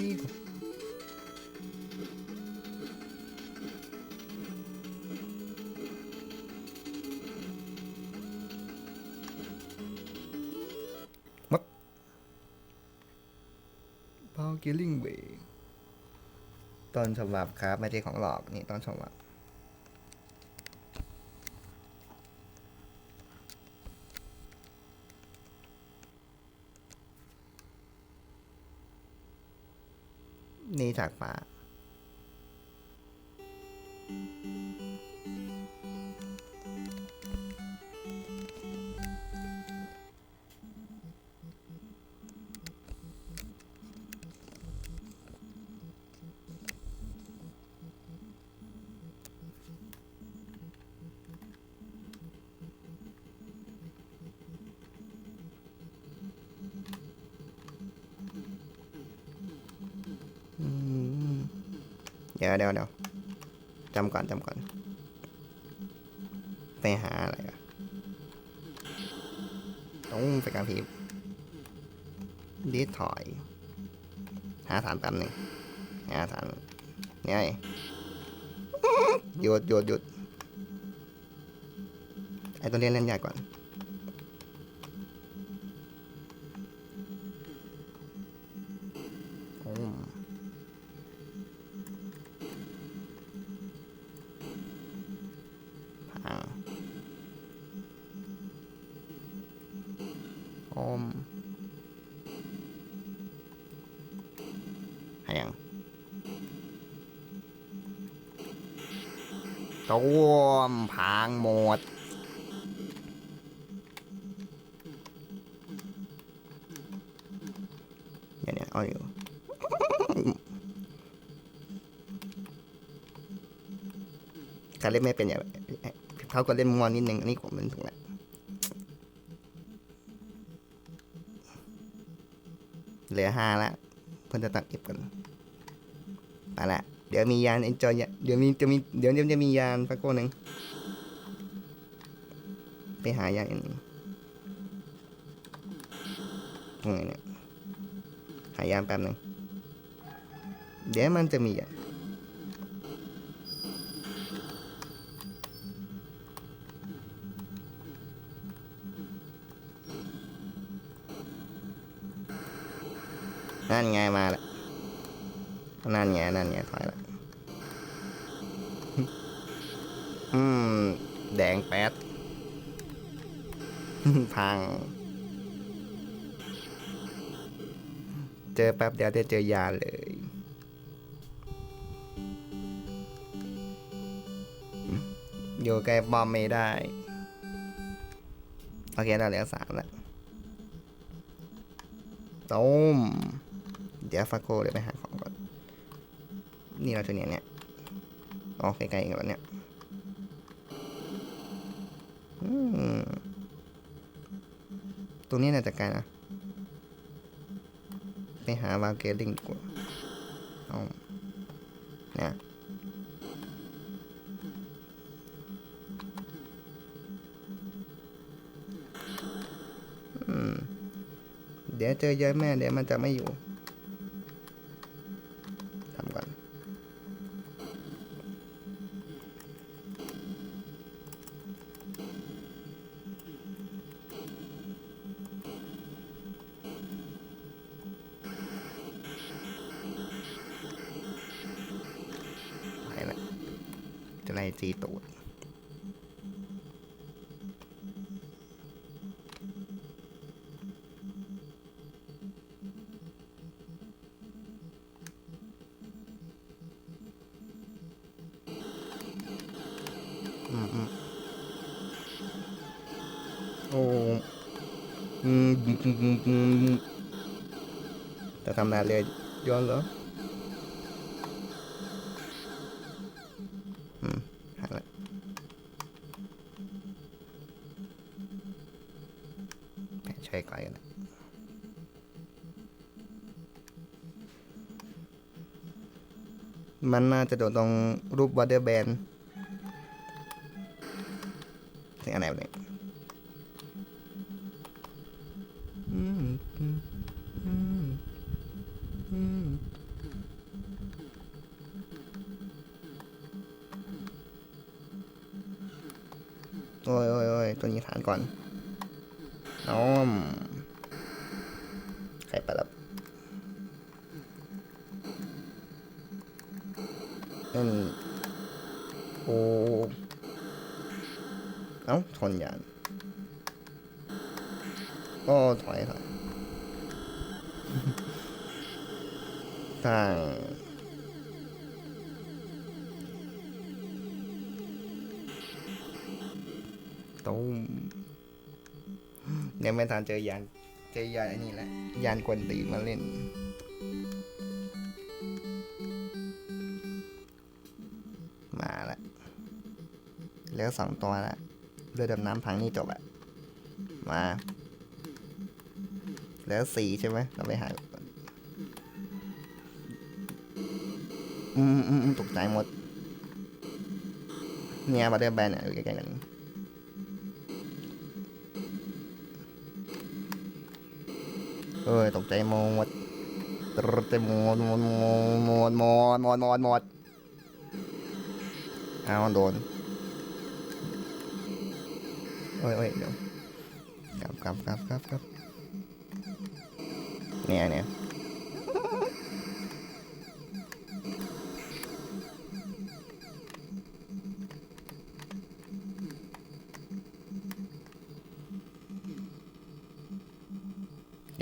นี่มักพาเกลิงเวตอนฉบับครับไม่ใช่ของหลอกนี่ตอนฉบับ นี่จากป่า ดี๋ยวเดี๋ยวเดี๋ยวจำก่อนจำก่อน ไปหาอะไรอะต้องไปการพีบดิสถอย หาฐานแป๊บหนึ่งหาฐานเนี่ยไงหยุดหยุดหยุดไอตัวเล่นเล่นใหญ่ก่อน ต้มพังหมด เดี๋ยวเนี่ยเอาอยู่การเล่นไม่เป็นอย่างเขาก็เล่นมัวนิดนึงอันนี้ผมเป็นถูกแล้วเหลือห้าละเพื่อนจะตัดเก็บกันไปละ เดี๋ยวมียานเอ็นจอยเดี๋ยวมีจะมีเดี๋ยวจะมียานฟักโกหนึ่งไปหายานอันนี้ตรงไหนเนี่ยหายานแป๊บหนึ่งเดี๋ยวมันจะมีอะนั่นไงมาล้วนั่นไงนั่นไงถอยละ พัง เจอแป๊บเดียวได้เจอยาเลย อยู่ใกล้บอมไม่ได้ โอเคเราเหลือสามแล้วต้ม เดี๋ยวฟาโก้เดี๋ยวไปหาของก่อน นี่เราจะเนี่ยเนี่ย โอ๋อใกล้ๆกันแล้วเนี่ยอืม ตรงนี้น่าจะไกลนะ ไปหาวาเกลิงดีกว่าเอาเนี่ยเดี๋ยวเจอเยอะแม่เดี๋ยวมันจะไม่อยู่ จะทำนาเลยย้อนเหรออืมหาละแหม่ช่วยก่อยกันะมันน่าจะโดดตรงรูปวอเดอร์แบนถึ โอ้ยโอ้ยตัวนี้ฐานก่อนน้อมใครไปแล้วนั่นโอ้เอ้าชนยานก็ถอยถอยทาง ตุ้มเนี่ยไม่ทันเจอยานเจอยานอ้นี่แหละ ยานกวนตีมาเล่น มาละเหลือสองตัวละเรือดำน้ำพังนี่จบอะมาเหลือสี่ใช่ไหมเราไปหาอืมอืมอืมตกใจหมด เนี่ยบัตเตอร์แบนเนี่ยอยู่ใกล้ๆกัน เอ้ยตกใจหมดตรดใจหมดหมดหมดหมดหมดหมดหมดหมดเอาโดนเอ้ยเอ้ยเดี๋ยวกลับกลับกลับกลับกลับเนี่ยเนี่ย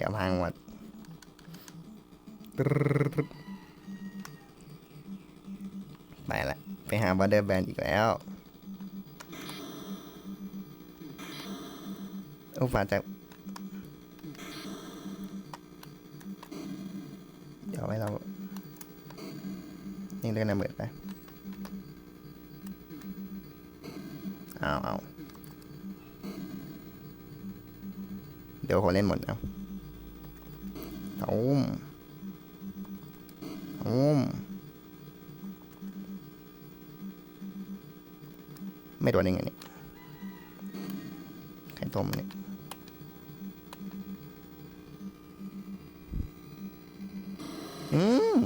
ดี๋ยวพังหมดไปละ ไปหาบัตเดอร์แบนอีกแล้วอุปาจะเดี๋ยวไว้เรานี่เล่นระเบิดไปเอาเอาเดี๋ยวคนเล่นหมดเอา ตูมตูมไม่โดนยังไงเนี่ยไข่ต้มเนี่ยอืม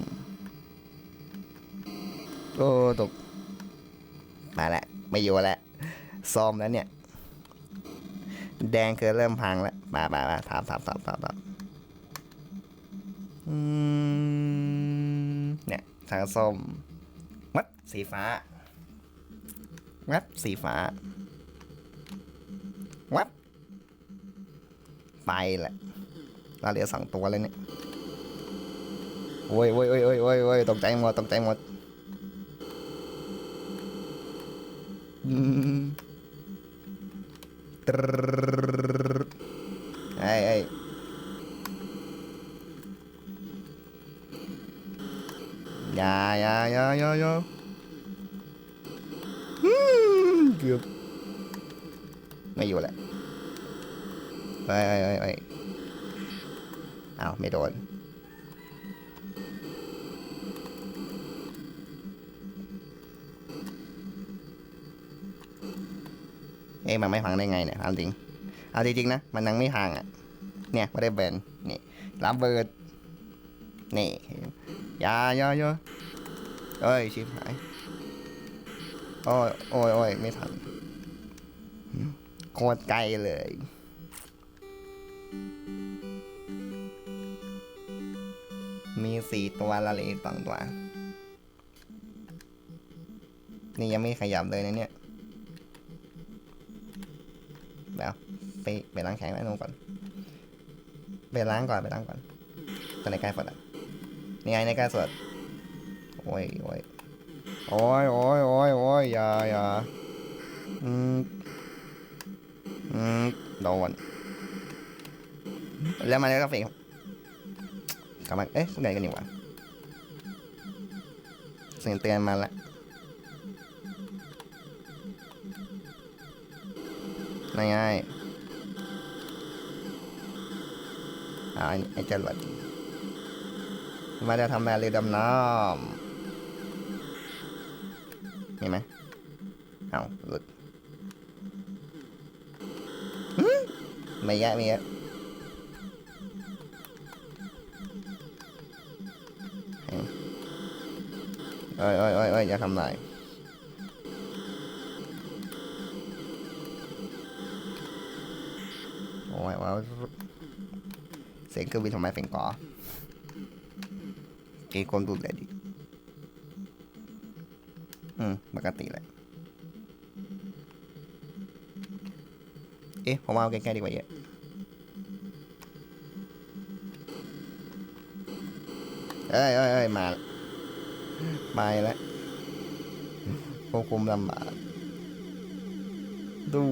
โอ้ตก มาแล้วไม่อยู่แล้วซ้อมแล้วเนี่ย แดงคือเริ่มพังแล้วมามามาถามถามถามถามถาม เนี่ยทางส้มวัดสีฟ้าวัดสีฟ้าวัดไปแหละเราเหลือสองตัวเลยเนี่ยโอ้ยโอ้ยโอ้ยโอ้ยโอ้ยโอ้ยตกใจหมดตกใจหมดอืมตรึดไอ้ไอ้ อย่าอย่าอย่าอย่าอย่าเกือบไม่อยู่แหละไปไปไปไปเอาไม่โดนเอ้มันไม่พังได้ไงเนี่ยเอาจริงเอาจริงๆนะ มันยังไม่พังอะ เนี่ยไม่ได้แบนนี่รับเบิด นี่ยาอยาอยาเอ้ยชิบหายโอ้ยโอ้ยโอ้ยไม่ทันโคตรไกลเลยมีสี่ตัวละเลยสองตัว นี่ยังไม่ขยับเลยนะเนี่ยแบบไปไปล้างแข็งไว้นู่นก่อน ไปล้างก่อนไปล้างก่อนตอนในใกล้ฝนอะ นี่ไงในใกล้สวดโอ้ยโอ้ยโอ้ยโอ้ยโอ้ยโอ้ยอย่าอย่าอืมอืมโดนแล้วมาแล้วก็เฟกกลับมาเอ๊ะไงกันอยู่วะเสียงเตือนมาละนั่นไงอ่าไอ้ไอ้จรวด มาจะทำแบบเรือดำน้ำมีไหมเอาหลุดไม่แยะไม่แยะเอ้ยเอ้ยเอ้ยเอ้ยอย่าทำลายอ้ยโอ้ยเสียงเครื่องบินทำไมเสียงกอ กีคนดูเลยดิอืมปกติแหละเอ๊ะผมว่าเอาใกล้ๆดีกว่าเยอะเอ้ยเอ้ยเอ้ยมาไปแล้วควบคุมลำบากดู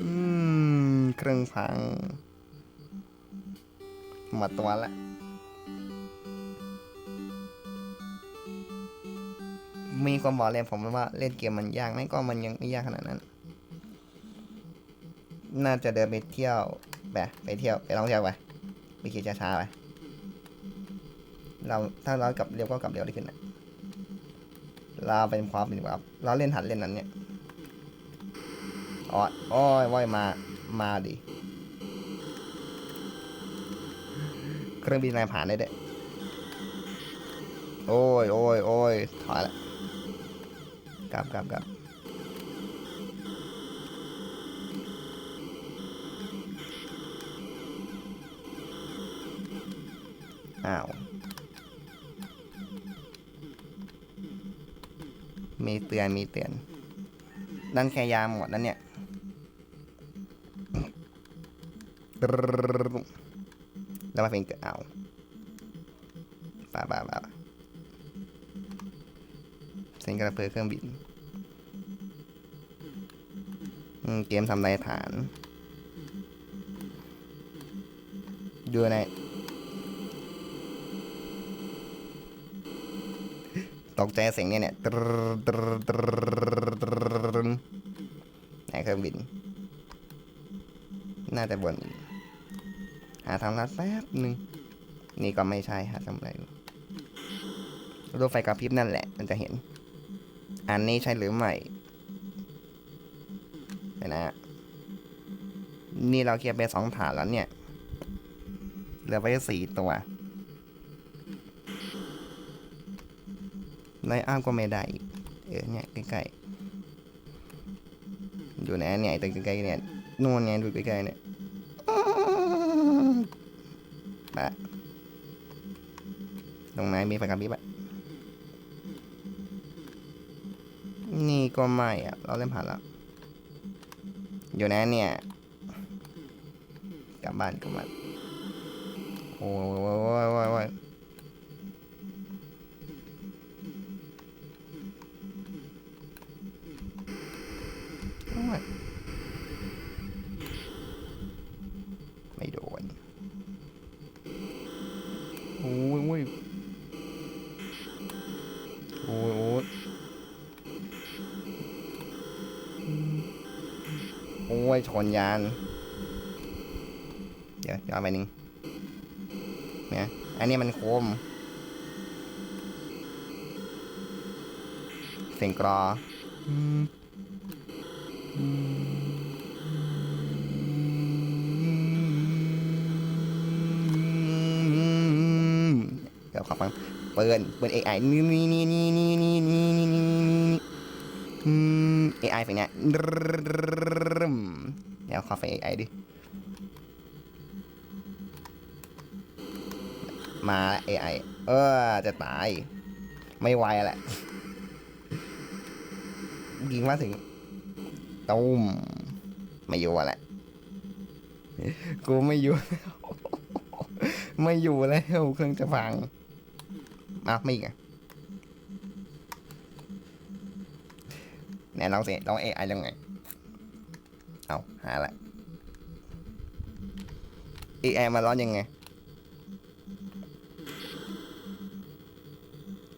อืมเครื่องพังมดตัวละ มีคนบอกเลยผมว่าเล่นเกมมันยากไหมก็มันยังไม่ยากขนาดนั้น น่าจะเดินไปเที่ยวไปไปเที่ยวไปท่องเที่ยวไปไปขี่ช้าๆไปเราถ้าเรากลับเร็วก็กลับเร็วได้ขึ้นนะเราเป็นความเป็นแบบเราเล่นหัดเล่นนั้นเนี่ยอ๋อโอ้ยว่ายมามาดิเครื่องบินนายผ่านได้เด้อโอ้ยโอ้ยโอ้ยถอยละ กลับกลับกลับอ้าว มีเตือนมีเตือน นั่นแค่ยาหมดนั่นเนี่ยแล้วมาเป็นเกิดเอาป่าป่าป่า เซ็นกระเพือเครื่องบินเกมทำลายฐาน ดูในตกใจเสียงเนี่ยเนี่ยตรดตรดตรดตรดไหนเครื่องบิน น่าจะบน หาทางลัดแป๊บหนึ่ง นี่ก็ไม่ใช่หาทำอะไรอยู่รถไฟกระพริบนั่นแหละ มันจะเห็น อันนี้ใช่หรือไม่เห็นะนี่เราเคลียร์ไปสองฐานแล้วเนี่ยเหลือไปสี่ตัวไล่อ้ามก็ไม่ได้อีกเออเนี่ยใกล้ๆอยู่ไหนเนี่ยตรงใกล้ๆเนี่ยนู่นไงดูใกล้ๆเนี่ยปะตรงไหนมีไฟกระพริบอะนี่ ก็ไม่อะเราเล่นผ่านแล้ว อยู่นะเนี่ย กลับบ้านกลับบ้านโอ้ย โอ้ยชนยาน เดี๋ยวย้อนไปหนึ่งเนี่ยอันนี้มันโคม เสียงกรอเดี๋ยวขอฟังเปิดเปิด AI นี่นี่นี่นี่นี่นี่นี่นี่นี่ อืม AI เป็นไงเดี๋ยวขอฟัง AI ดิ มา AI เออจะตาย ไม่ไหวแหละยิงมาถึงตุ้มไม่อยู่แหละ กูไม่อยู่ ไม่อยู่แล้วเครื่องจะพังอ้าวไม่อีกอะ ไหนลองสิลองเอไอยังไง เอาหาละเอไอมาร้อนยังไง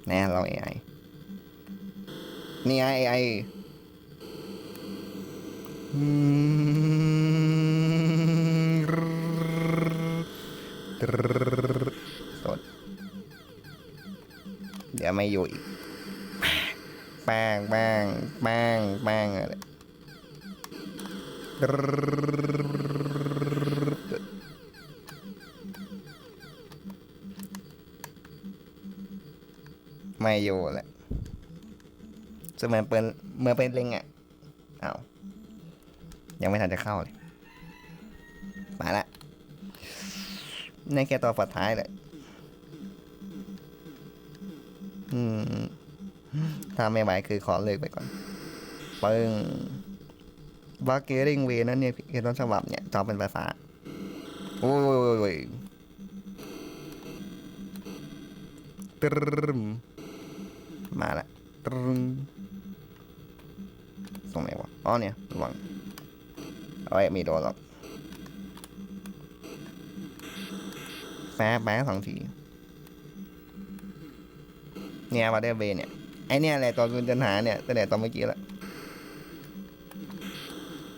แน่ลองเอไอนี่ไงเอไอสดเดี๋ยวไม่อยู่อีก แป้งแป้งแป้งแป้งอะไรไม่อยู่แหละจะเหมือนเป็นเหมือนเป็นเล็งอะเอายังไม่ทันจะเข้าเลย มาละในแค่ตัวฝัดท้ายเลยอืม ถ้าไม่ไหวคือขอเลิกไปก่อนปึ้งวาเกริงเวนั่นเนี่ยเขียนต้นฉบับเนี่ยจอเป็นภาษา โอ้ยตรึมมาละตรึมตรงไหนวะ อ๋อเนี่ยระวังเอาไว้มีโดนหรอกแป๊บแป๊บสองที เนี่ยมาได้เวเนี่ย ไอเนี่ยแหละตัวคุณจะหาเนี่ยตั้งแต่ตอนเมื่อกี้ละ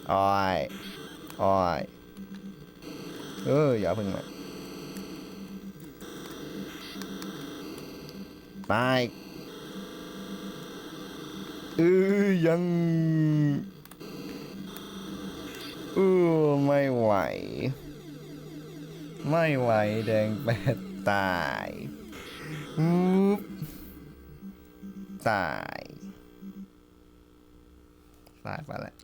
โอ้ยอ้ยเอออย่าพึ่งมาตายเออยังเออไม่ไหว ไม่ไหวแดงแปดตายอุ๊บ ตายตายไปแล้ว